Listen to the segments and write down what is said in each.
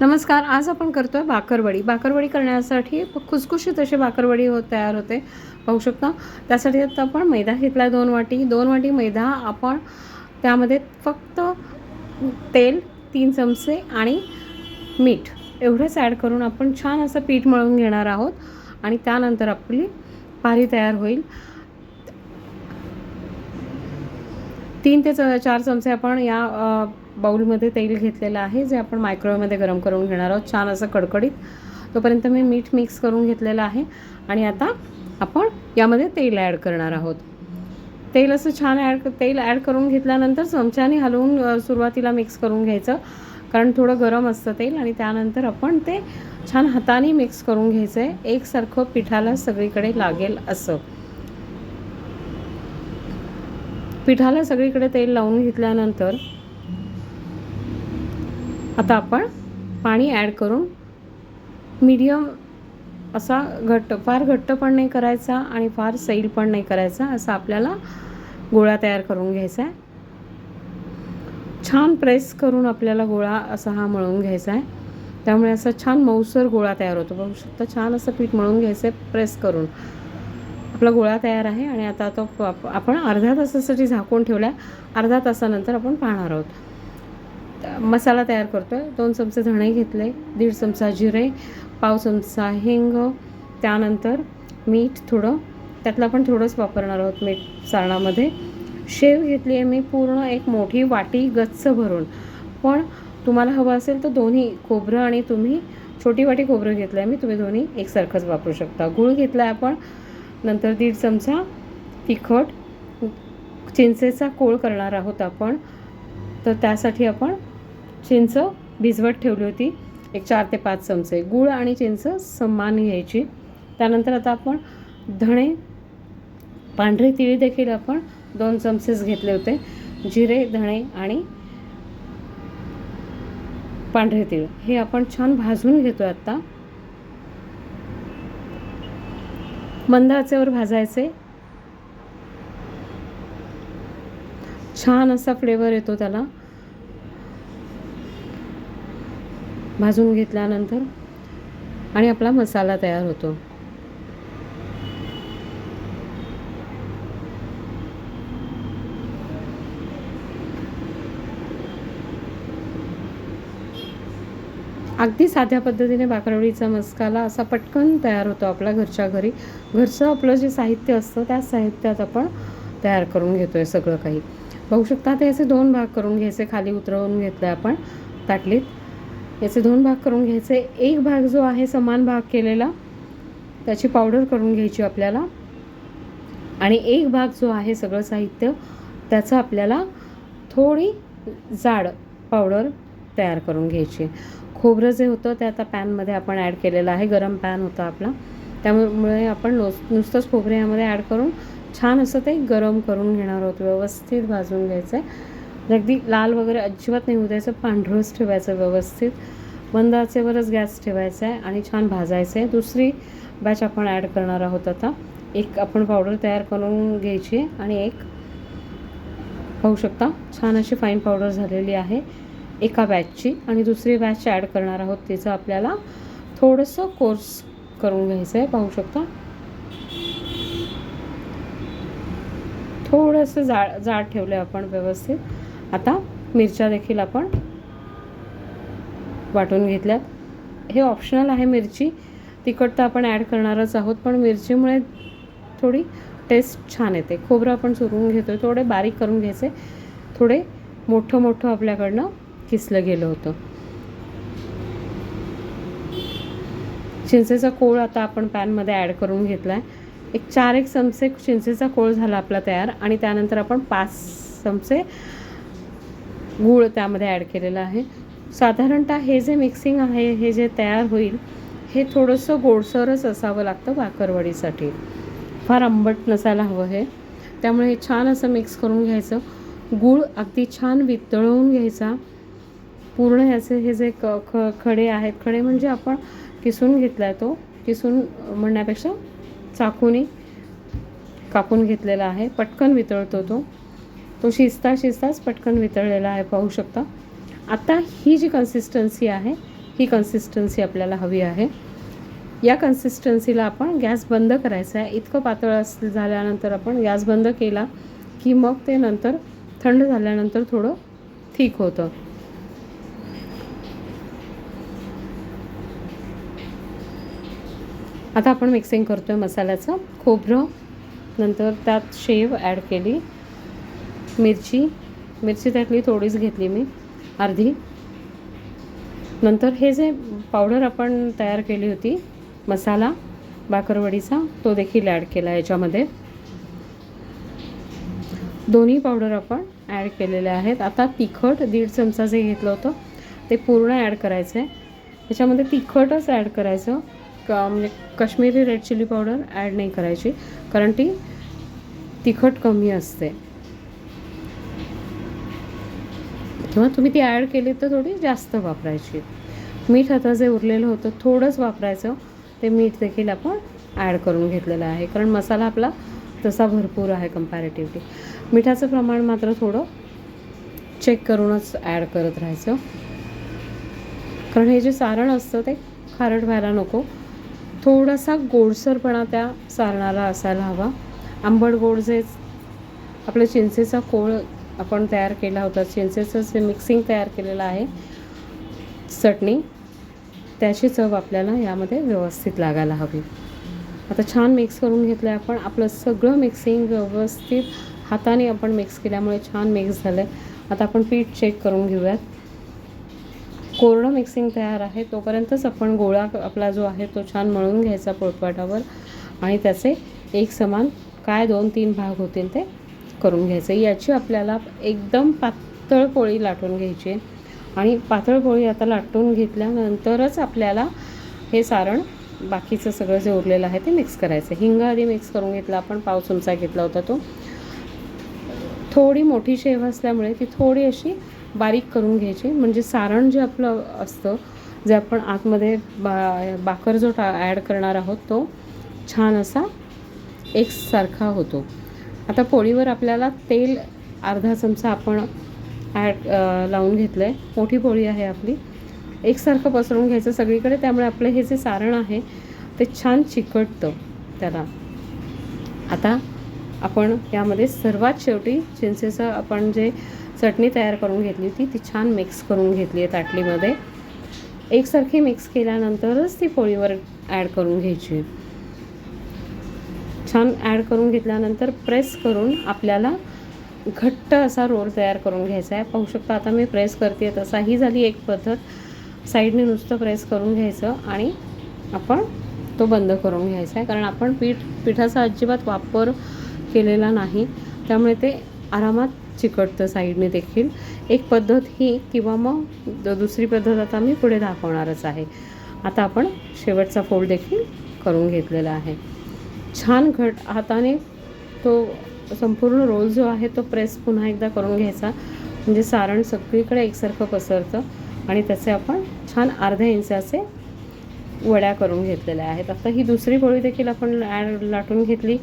नमस्कार आज आपण करतोय बाकरवडी बाकरवडी करण्यासाठी खुसखुशीत अशी बाकरवडी हो तयार होते पाहू शकता. त्यासाठी आता आपण मैदा घेतला आहे दोन वाटी. दोन वाटी मैदा आपण त्यामध्ये फक्त तेल तीन चमचे आणि मीठ एवढंच ॲड करून आपण छान असं पीठ मळून घेणार आहोत आणि त्यानंतर आपली पारी तयार होईल. तीन ते च चार चमचे आपण या बाउलमध्ये तेल घेतलेलं आहे जे आपण मायक्रोवेवमध्ये गरम करून घेणार आहोत. छान असं कडकडीत. तोपर्यंत मी मीठ मिक्स करून घेतलेलं आहे. आणि आता आपण यामध्ये तेल ॲड करणार आहोत. तेल असं छान ॲड तेल ॲड करून घेतल्यानंतर चमच्याने हलवून सुरुवातीला मिक्स करून घ्यायचं. कारण थोडं गरम असतं तेल आणि त्यानंतर आपण ते छान हाताने मिक्स करून घ्यायचं आहे एकसारखं पिठाला सगळीकडे लागेल असं. पिठाला सगळीकडे तेल लावून घेतल्यानंतर आता आपण पाणी ॲड करून मीडियम असा घट्ट फार घट्ट पण नाही करायचा आणि फार सैल पण नाही करायचा असा आपल्याला गोळा तयार करून घ्यायचा आहे. छान प्रेस करून आपल्याला गोळा असा हा मळून घ्यायचा आहे. त्यामुळे असा छान मऊसर गोळा तयार होतो. बघू शकता छान असं पीठ मळून घ्यायचं आहे प्रेस करून. आपला गोळा तयार आहे आणि आता तो आपण अर्ध्या तासासाठी झाकून ठेवला अर्धा तासानंतर आपण पाहणार आहोत. मसाला तयार करतो आहे दोन चमचे धणे घेतले दीड चमचा जिरे पाव चमचा हिंग त्यानंतर मीठ थोडं. त्यातलं आपण थोडंच वापरणार आहोत मीठ सारणामध्ये शेव घेतली आहे मी पूर्ण एक मोठी वाटी गच्च भरून. पण तुम्हाला हवं असेल तर दोन्ही खोबरं आणि तुम्ही छोटी वाटी खोबरं घेतलं आहे मी तुम्ही दोन्ही एकसारखंच वापरू शकता. गूळ घेतला आहे आपण नंतर दीड चमचा तिखट. चिंचेचा कोळ करणार आहोत आपण. तर त्यासाठी आपण चिंच भिजवत ठेवली होती. एक चार ते पाच चमचे. गूळ आणि चिंच समान घ्यायची. त्यानंतर आता आपण धणे पांढरे तिळी देखील आपण दोन चमचेच घेतले होते. जिरे धणे आणि पांढरे तीळ. हे आपण छान भाजून घेतो आत्ता मंद आचेवर भाजायचे. छान असा फ्लेवर येतो त्याला. भाजून घेतल्यानंतर आणि आपला मसाला तयार होतो. अगदी साध्या पद्धतीने बाकरवडीचा मसाला असा पटकन तयार होतो आपल्या घरच्या घरी. घरचं आपलं जे साहित्य असतं त्या साहित्यात आपण तयार करून घेतो आहे सगळं काही. बघू शकता ते असे दोन भाग करून घ्यायचे खाली उतरवून घेतलं आपण ताटलीत. याचे दोन भाग करून घ्यायचे. एक भाग जो आहे समान भाग केलेला त्याची पावडर करून घ्यायची आपल्याला. आणि एक भाग जो आहे सगळं साहित्य त्याचं आपल्याला थोडी जाड पावडर तयार करून घ्यायची. खोबरं जे होतं ते आता पॅनमध्ये आपण ॲड केलेलं आहे. गरम पॅन होता आपला. त्यामुळे आपण नुस नुसतंच खोबरं यामध्ये ॲड करून छान असं ते गरम करून घेणार आहोत. व्यवस्थित भाजून घ्यायचं आहे म्हणजे अगदी लाल वगैरे अजिबात नाही होऊ द्यायचं पांढरंच ठेवायचं व्यवस्थित. मंद आचेवरच गॅस ठेवायचा आहे आणि छान भाजायचं आहे. दुसरी बॅच आपण ॲड करणार आहोत आता. एक आपण पावडर तयार करून घ्यायची आणि एक पाहू शकता छान अशी फाईन पावडर झालेली आहे एका बॅचची आणि दुसरी बॅच ॲड करणार आहोत तिचं आपल्याला थोडंसं कोर्स करून घ्यायचं आहे पाहू शकता. थोडंसं जाड जाड ठेवलं आहे आपण व्यवस्थित. आता मिरच्या देखील आपण वाटून घेतल्यात. हे ऑप्शनल आहे मिरची. तिखट तर आपण ॲड करणारच आहोत पण मिरचीमुळे थोडी टेस्ट छान येते. खोबरं आपण चुरून घेतो आहे थोडे बारीक करून घ्यायचे. थोडे मोठं मोठं आपल्याकडनं किसलं गेलं होतं. चिंचेचा कोळ आता आपण पॅनमध्ये ॲड करून घेतला आहे एक चार एक चमचे चिंचेचा कोळ झाला आपला तयार आणि त्यानंतर आपण पाच चमचे गूळ त्यामध्ये ॲड केलेला आहे. साधारणतः हे जे मिक्सिंग आहे हे जे तयार होईल हे थोडंसं गोडसरच असावं लागतं भाकरवडीसाठी. फार आंबट नसायला हवं हे. त्यामुळे हे छान असं मिक्स करून घ्यायचं. गूळ अगदी छान वितळवून घ्यायचा. पूर्ण ह्याचे हे जे क ख खडे आहेत खडे म्हणजे आपण किसून घेतला आहे तो किसून म्हणण्यापेक्षा चाकूने कापून घेतलेला आहे. पटकन वितळतो तो. तो शिजता शिजताच पटकन वितळलेला आहे पाहू शकता. आता ही जी कन्सिस्टन्सी आहे ही कन्सिस्टन्सी आपल्याला हवी आहे. या कन्सिस्टन्सीला आपण गॅस बंद करायचा आहे. इतकं पातळ अस झाल्यानंतर आपण गॅस बंद केला की मग ते नंतर थंड झाल्यानंतर थोडं ठीक होतं. आता आपण मिक्सिंग करतो आहे मसाल्याचं. खोबरं नंतर त्यात शेव ॲड केली. मिरची मिरची त्यातली थोडीच घेतली मी अर्धी. नंतर हे जे पावडर आपण तयार केली होती मसाला बाकरवडीचा तो देखील ॲड केला याच्यामध्ये. दोन्ही पावडर आपण ॲड केलेले आहेत. आता तिखट दीड चमचा जे घेतलं होतं ते पूर्ण ॲड करायचं आहे त्याच्यामध्ये तिखटच ॲड करायचं. क म्हणजे Kashmiri red chilli powder add नाही करायची कारण ती तिखट कमी असते. किंवा तुम्ही ती ॲड केली तर थोडी जास्त वापरायची. मीठ आता जे उरलेलं होतं थोडंच वापरायचं. ते मीठ देखील आपण ॲड करून घेतलेलं आहे. कारण मसाला आपला तसा भरपूर आहे कम्पॅरेटिव्हली मिठाचं प्रमाण मात्र थोडं चेक करूनच ॲड करत राहायचं. कारण हे जे सारण असतं ते खारट व्हायला नको. थोडासा गोडसरपणा त्या सारणाला असायला हवा. आंबट गोड जे आपल्या चिंचेचा कोळ आपण तयार केला होता. चिंचेचं जे मिक्सिंग तयार केलेलं आहे. चटणी. त्याची चव आपल्याला यामध्ये व्यवस्थित लागायला हवी. आता छान मिक्स करून घेतलं आहे आपण. आपलं सगळं मिक्सिंग व्यवस्थित हाताने आपण मिक्स केल्यामुळे छान मिक्स झालं आहे आता आपण पीठ चेक करून घेऊयात. कोरडं मिक्सिंग तयार आहे. तोपर्यंतच आपण गोळा आपला जो आहे तो छान मळून घ्यायचा पोटपाटावर आणि त्याचे एक समान काय दोन तीन भाग होतील ते करून घ्यायचं. याची आपल्याला एकदम पातळ पोळी लाटून घ्यायची आणि पातळ पोळी आता लाटून घेतल्यानंतरच आपल्याला हे सारण बाकीचं सगळं जे उरलेलं आहे ते मिक्स करायचं हिंग आधी मिक्स करून घेतला. आपण पाव चमचा घेतला होता तो. थोडी मोठी शेव असल्यामुळे ती थोडी अशी बारीक करून घ्यायची. म्हणजे सारण जे आपलं असतं जे आपण आतमध्ये बा बाकर जो टा ॲड करणार आहोत तो छान असा एकसारखा होतो. आता पोळीवर आपल्याला तेल अर्धा चमचा आपण ॲड लावून घेतलं आहे मोठी पोळी आहे आपली. एकसारखं पसरून घ्यायचं सगळीकडे. त्यामुळे आपलं हे जे सारण आहे ते छान चिकटतं त्याला. आता आपण यामध्ये सर्वात शेवटी चिंचेचं आपण जे चटणी तयार करून घेतली होती ती छान मिक्स करून घेतली आहे ताटलीमध्ये. एकसारखी मिक्स केल्यानंतरच ती पोळीवर ॲड करून घ्यायची. छान ॲड करून घेतल्यानंतर प्रेस करून आपल्याला घट्ट असा रोल तयार करून घ्यायचा आहे. पाहू शकता आता मी प्रेस करते तसा ही झाली एक पद्धत. साईडने नुसतं प्रेस करून घ्यायचं आणि आपण तो बंद करून घ्यायचा आहे. कारण आपण पीठ पिठाचा अजिबात वापर केलेला नाही. त्यामुळे ते आरामात चिकटतं साईडने देखील. एक पद्धत ही किंवा मग द- दुसरी पद्धत आता मी पुढे दाखवणारच आहे. आता आपण शेवटचा फोल्ड देखील करून घेतलेला आहे. छान घट हाताने तो संपूर्ण रोल जो आहे तो प्रेस पुन्हा एकदा करून घ्यायचा. म्हणजे सारण सगळीकडे एकसारखं पसरतं आणि त्याचे आपण छान अर्ध्या इंचाचे वड्या करून घेतलेल्या आहेत. आता ही दुसरी पोळी देखील आपण ॲड लाटून घेतली.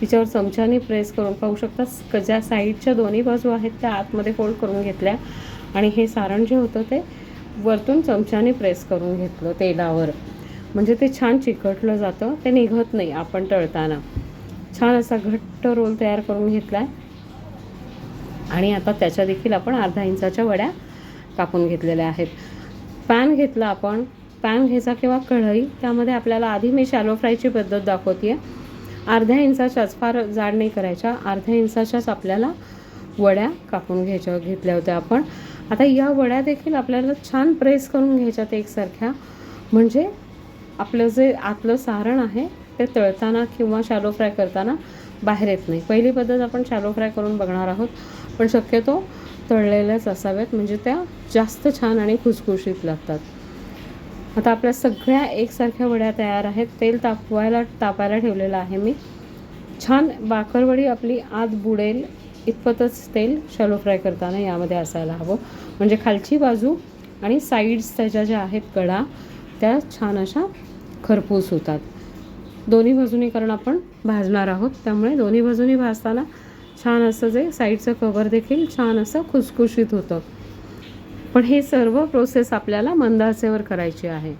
तिच्यावर चमच्याने प्रेस करून पाहू शकता क ज्या साईडच्या दोन्ही बाजू आहेत त्या आतमध्ये फोल्ड करून घेतल्या. आणि हे सारण जे होतं ते वरतून चमच्याने प्रेस करून घेतलं तेलावर. म्हणजे ते छान चिकटलं जातं ते निघत नाही आपण तळताना. छान असा घट्ट रोल तयार करून घेतला आहे आणि आता त्याच्या देखील आपण अर्धा इंचाच्या वड्या कापून घेतलेल्या आहेत. पॅन घेतला आपण. पॅन घ्यायचा किंवा कढई त्यामध्ये आपल्याला आधी मी शॅलो फ्रायची पद्धत दाखवते आहे अर्ध्या इंचाच्याच फार जाड नाही करायच्या. अर्ध्या इंचाच्याच आपल्याला वड्या कापून घ्यायच्या घेतल्या होत्या आपण. आता या वड्या देखील आपल्याला छान प्रेस करून घ्यायच्यात एकसारख्या. म्हणजे आपलं जे आतलं सारण आहे ते तळताना किंवा शॅलो फ्राय करताना बाहेर येत नाही. पहिली पद्धत आपण शॅलो फ्राय करून बघणार आहोत. पण शक्यतो तळलेल्याच असाव्यात म्हणजे त्या जास्त छान आणि खुसखुशीत लागतात. आता आपल्या सगळ्या एकसारख्या वड्या तयार आहेत. तेल तापवायला तापायला ठेवलेलं आहे मी. छान बाकरवडी आपली आत बुडेल इतपतच तेल शॅलो फ्राय करताना यामध्ये असायला हवं. म्हणजे खालची बाजू आणि साईड्स त्याच्या ज्या आहेत कडा त्या छान अशा खरपूस होतात. दोन्ही बाजूनी कारण आपण भाजणार आहोत. त्यामुळे दोन्ही बाजूनी भाजताना छान असं जे साईडचं कवर देखील छान असं खुसखुशीत होतं. पण हे सर्व प्रोसेस आपल्याला मंद आचेवर करायची आहे.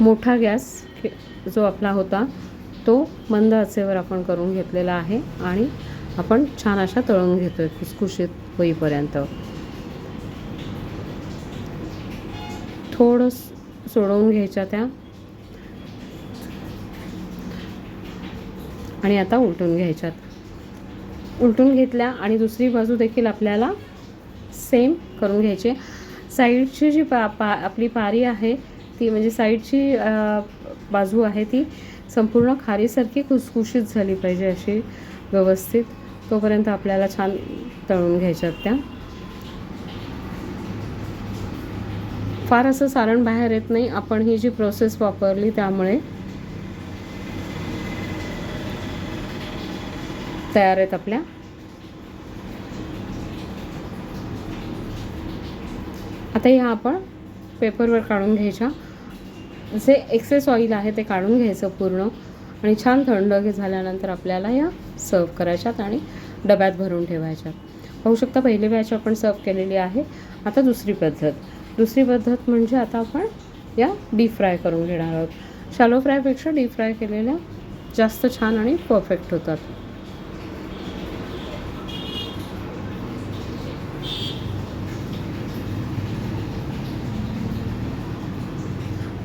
मोठा गॅस जो आपला होता तो मंद आचेवर आपण करून घेतलेला आहे आणि आपण छान अशा तळून घेतोय खुसखुशीत होईपर्यंत. थोडं सोडवून घ्यायच्या त्या. आणि आता उलटून घ्यायच्यात. उलटून घेतल्या आणि दुसरी बाजू देखील आपल्याला सेम करून घ्यायची साईडची जी पा पा आपली पारी आहे ती म्हणजे साईडची बाजू आहे ती संपूर्ण खारीसारखी खुसखुशीत झाली पाहिजे अशी व्यवस्थित. तोपर्यंत आपल्याला छान तळून घ्यायच्यात त्या. फार असं सारण बाहेर येत नाही. आपण ही जी प्रोसेस वापरली त्यामुळे तयार आहेत आपल्या. आता ह्या आपण पेपरवर काढून घ्यायच्या. जे एक्सेस ऑइल आहे ते काढून घ्यायचं पूर्ण. आणि छान थंड झाल्यानंतर आपल्याला या सर्व करायच्यात आणि डब्यात भरून ठेवायच्यात. पाहू शकता पहिली बॅच आपण सर्व केलेली आहे. आता दुसरी पद्धत. दुसरी पद्धत म्हणजे आता आपण या डीप फ्राय करून घेणार आहोत. शॅलो फ्रायपेक्षा डीप फ्राय केलेल्या जास्त छान आणि परफेक्ट होतात.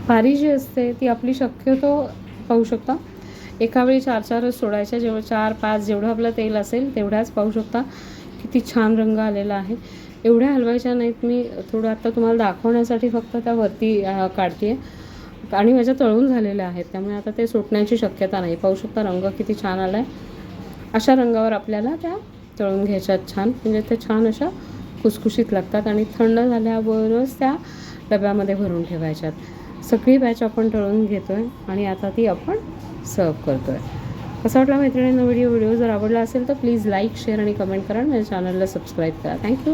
पारी जी असते ती आपली शक्यतो पाहू शकता. एका वेळी चार चारच सोडायच्या जेव्हा चार पाच जेवढं आपलं तेल असेल तेवढ्याच पाहू शकता किती छान रंग आलेला आहे. एवढ्या हलवायच्या नाहीत मी थोडं आता तुम्हाला दाखवण्यासाठी फक्त त्या वरती काढते. आणि माझ्या तळून झालेल्या आहेत त्यामुळे आता ते सुटण्याची शक्यता नाही. पाहू शकता रंग किती छान आला आहे अशा रंगावर आपल्याला त्या तळून घ्यायच्यात छान. म्हणजे ते छान अशा खुसखुशीत लागतात आणि थंड झाल्याबरोबरच त्या डब्यामध्ये भरून ठेवायच्यात. सगळी बॅच आपण तळून घेतो आहे आणि आता ती आपण सर्व करतो आहे कसा वाटला मैत्रिणींना व्हिडिओ व्हिडिओ जर आवडला असेल तर प्लीज लाईक शेअर आणि कमेंट करा आणि माझ्या चॅनलला सबस्क्राईब करा. थँक्यू